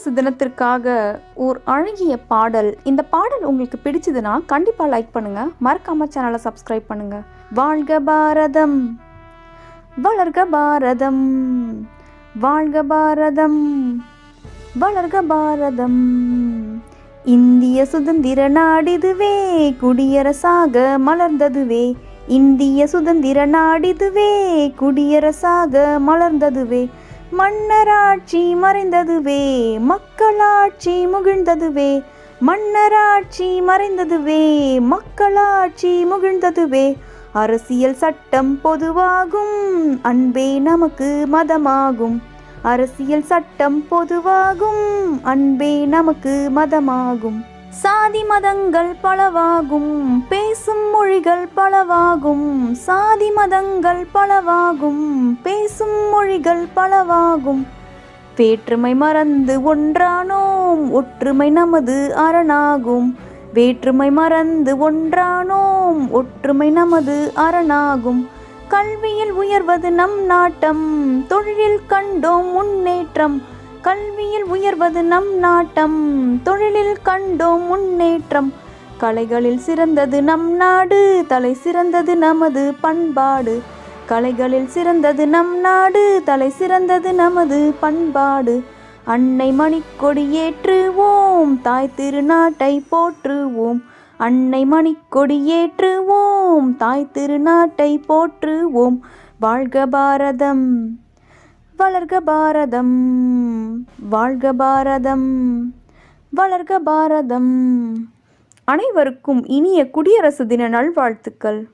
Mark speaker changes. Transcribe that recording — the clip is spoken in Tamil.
Speaker 1: குடியரசு தினத்திற்காக ஓர் அழகிய பாடல் இந்த பாடல் உங்களுக்கு பிடிச்சதுன்னா கண்டிப்பாக லைக் பண்ணுங்க மறக்காம சேனலை சப்ஸ்கிரைப் பண்ணுங்க வாழ்க பாரதம் வளர்க பாரதம் வாழ்க பாரதம் வளர்க பாரதம் இந்திய சுதந்திர நாடிதுவே குடியரசாக மலர்ந்ததுவே இந்திய சுதந்திர நாடிதுவே குடியரசாக மலர்ந்ததுவே மன்னராட்சி மறைந்ததுவே மக்களாட்சி முகிழ்ந்ததுவே மன்னராட்சி மறைந்ததுவே மக்களாட்சி முகிழ்ந்ததுவே அரசியல் சட்டம் பொதுவாகும் அன்பே நமக்கு மதமாகும் அரசியல் சட்டம் பொதுவாகும் அன்பே நமக்கு மதமாகும் சாதி மதங்கள் பலவாகும் பேசும் மொழிகள் பலவாகும் சாதி மதங்கள் பலவாகும் பேசும் மொழிகள் பலவாகும் வேற்றுமை மறந்து ஒன்றானோம் ஒற்றுமை நமது அரணாகும் வேற்றுமை மறந்து ஒன்றானோம் ஒற்றுமை நமது அரணாகும் கல்வியில் உயர்வது நம் நாட்டம் தொழிலில் கண்டோம் முன்னேற்றம் கல்வியில் உயர்வது நம் நாட்டம் தொழிலில் கண்டோம் முன்னேற்றம் கலைகளில் சிறந்தது நம் நாடு தலை சிறந்தது நமது பண்பாடு கலைகளில் சிறந்தது நம் நாடு தலை சிறந்தது நமது பண்பாடு அன்னை மணிக்கொடி ஏற்றுவோம் தாய் திருநாட்டை போற்றுவோம் அன்னை மணிக்கொடி ஏற்றுவோம் தாய் திருநாட்டை போற்றுவோம் வாழ்க பாரதம் வளர்க பாரதம் வாழ்க பாரதம் வளர்க பாரதம் அனைவருக்கும் இனிய குடியரசு தின நல்வாழ்த்துக்கள்